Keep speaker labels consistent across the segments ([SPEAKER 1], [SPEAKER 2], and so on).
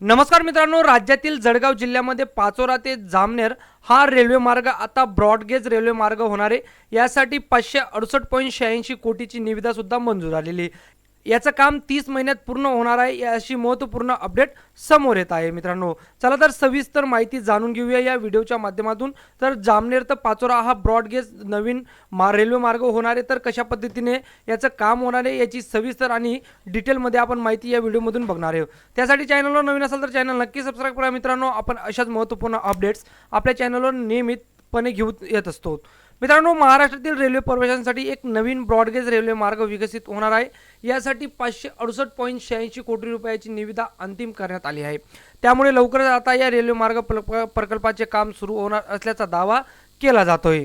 [SPEAKER 1] नमस्कार मित्रांनो राज्यातील जळगाव जिल्ह्यामध्ये पाचोरा ते जामनेर हा रेल्वे मार्ग आता ब्रॉडगेज रेल्वे मार्ग होणार आहे. यासाठी पाचशे अडुसष्ट पॉईंट शहाऐंशी कोटीची निविदासुद्धा मंजूर झालेली याचं काम तीस महिन्यात पूर्ण होणार आहे अशी महत्त्वपूर्ण अपडेट समोर येत आहे मित्रांनो. चला तर सविस्तर माहिती जाणून घेऊया या व्हिडिओच्या माध्यमातून. तर जामनेर तर पाचोरा हा ब्रॉडगेज नवीन मा रेल्वे मार्ग होणार आहे. तर कशा पद्धतीने याचं काम होणार आहे याची सविस्तर आणि डिटेलमध्ये आपण माहिती या व्हिडिओमधून बघणार आहोत त्यासाठी चॅनलवर नवीन असाल तर चॅनल नक्की सबस्क्राईब करा मित्रांनो. आपण अशाच महत्त्वपूर्ण अपडेट्स आपल्या चॅनलवर नियमितपणे घेऊन येत असतो. मित्रांनो महाराष्ट्रातील रेल्वे प्रवाशांसाठी एक नवीन ब्रॉडगेज रेल्वे मार्ग विकसित होणार आहे. यासाठी पाचशे अडुसष्ट पॉईंट शहाऐंशी कोटी रुपयाची निविदा अंतिम करण्यात आली आहे. त्यामुळे लवकरच आता या रेल्वे मार्ग प्रकल्पाचे काम सुरू होणार असल्याचा दावा केला जातोय.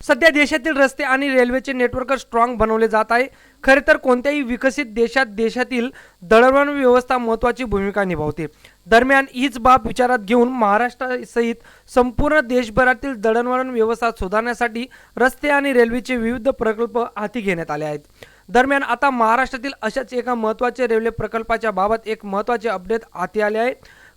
[SPEAKER 1] सध्या देशातील रस्ते आणि रेल्वेचे नेटवर्क स्ट्रॉंग बनवले जात आहे. खरे तर कोणत्याही विकसित देशात देशातील दळणवळण व्यवस्था महत्त्वाची भूमिका निभावते. दरम्यान हीच बाब विचारात घेऊन महाराष्ट्रासहित संपूर्ण देशभरातील दळणवळण व्यवस्था सुधारण्यासाठी रस्ते आणि रेल्वेचे विविध प्रकल्प हाती घेण्यात आले आहेत. दरम्यान आता महाराष्ट्रातील अशाच एका महत्त्वाच्या रेल्वे प्रकल्पाच्या बाबत एक महत्त्वाचे अपडेट हाती आले आहे.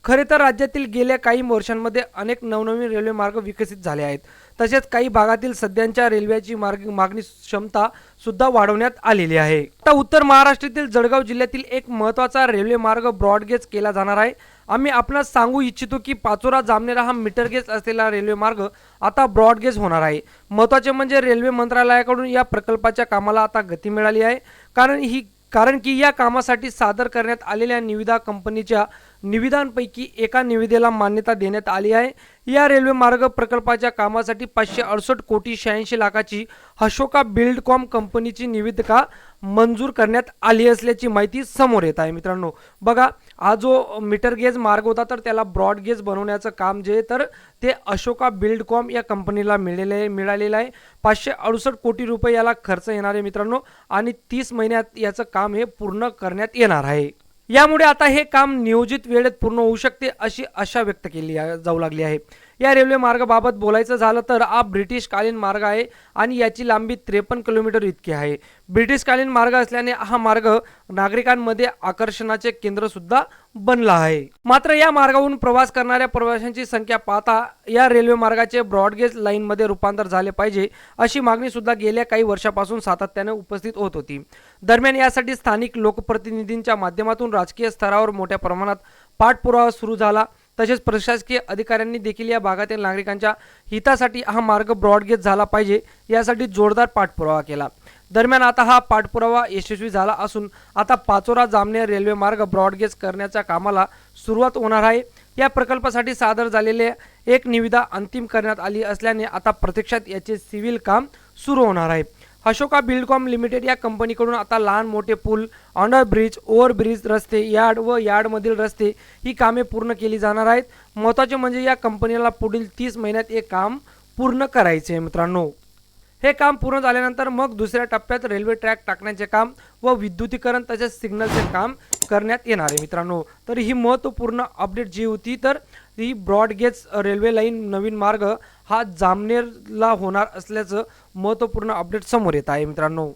[SPEAKER 1] खरे तर राज्यातील गेल्या काही वर्षांमध्ये अनेक नवनवीन रेल्वे मार्ग विकसित झाले आहेत. तसेच काही भागातील सध्याच्या रेल्वेची मार्ग मागणी क्षमता सुद्धा वाढवण्यात आलेली आहे. आता उत्तर महाराष्ट्रातील जळगाव जिल्ह्यातील एक महत्त्वाचा रेल्वे मार्ग ब्रॉडगेज केला जाणार आहे. आम्ही आपणास सांगू इच्छितो की पाचोरा जामनेरा हा मीटर गेज असलेला रेल्वे मार्ग आता ब्रॉडगेज होणार आहे. महत्त्वाचे म्हणजे रेल्वे मंत्रालयाकडून या प्रकल्पाच्या कामाला आता गती मिळाली आहे. कारण ही कारण की या कामासाठी सादर करण्यात आलेल्या निविदा कंपनीच्या निविदांपैकी एका निविदेला मान्यता देण्यात आली आहे. या रेल्वे मार्ग प्रकल्पाच्या कामासाठी पाचशे अडुसष्ट कोटी शहाऐंशी लाखाची अशोका बिल्डकॉम कंपनीची निविदका मंजूर करण्यात आली असल्याची माहिती समोर येत आहे. मित्रांनो बघा हा जो मीटर गेज मार्ग होता तर त्याला ब्रॉड गेज बनवण्याचं काम जे तर ते अशोका बिल्डकॉम या कंपनीला मिळालेलं आहे मिळालेलं आहे. पाचशे अडुसष्ट कोटी रुपये याला खर्च येणार आहे मित्रांनो आणि तीस महिन्यात याचं काम हे पूर्ण करण्यात येणार आहे. यामुळे आता हे काम नियोजित वेळेत पूर्ण होऊ शकते अशी आशा व्यक्त केली जाऊ लागली आहे. या रेल्वे मार्गाबाबत बोलायचं झालं तर हा ब्रिटिशकालीन मार्ग आहे आणि याची लांबी त्रेपन्न किलोमीटर इतकी आहे. ब्रिटिशकालीन मार्ग असल्याने हा मार्ग नागरिकांमध्ये आकर्षणाचे केंद्रसुद्धा बनला आहे. मात्र या मार्गावरून प्रवास करणाऱ्या प्रवाशांची संख्या पाहता या रेल्वे मार्गाचे ब्रॉडगेज लाईनमध्ये रूपांतर झाले पाहिजे अशी मागणी सुद्धा गेल्या काही वर्षापासून सातत्याने उपस्थित होत होती. दरम्यान यासाठी स्थानिक लोकप्रतिनिधींच्या माध्यमातून राजकीय स्तरावर मोठ्या प्रमाणात पाठपुरावा सुरू झाला. तसेच प्रशासकीय अधिकाऱ्यांनी देखील या भागातील नागरिकांच्या हितासाठी हा मार्ग ब्रॉडगेज झाला पाहिजे यासाठी जोरदार पाठपुरावा केला. दरम्यान आता हा पाठपुरावा यशस्वी झाला असून आता पाचोरा जामनेर रेल्वे मार्ग ब्रॉडगेज करण्याच्या कामाला सुरुवात होणार आहे. या प्रकल्पासाठी सादर झालेले एक निविदा अंतिम करण्यात आली असल्याने आता प्रत्यक्षात याचे सिव्हिल काम सुरू होणार आहे. अशोका बिल्डकॉम लिमिटेड या कंपनीकडून आता लहान मोठे पूल अंडर ब्रिज ओव्हरब्रिज रस्ते यार्ड व यार्डमधील रस्ते ही कामे पूर्ण केली जाणार आहेत. महत्त्वाचे म्हणजे या कंपनीला पुढील तीस महिन्यात हे काम पूर्ण करायचे आहे मित्रांनो. हे काम पूर्ण झाल्यानंतर मग दुसऱ्या टप्प्यात रेल्वे ट्रॅक टाकण्याचे काम व विद्युतीकरण तसेच सिग्नलचे काम करण्यात येणार आहे मित्रांनो. तर ही महत्त्वपूर्ण अपडेट जी होती तर ही ब्रॉडगेज रेल्वे लाईन नवीन मार्ग हा जामनेरला होणार असल्याचं महत्त्वपूर्ण अपडेट समोर येत आहे मित्रांनो.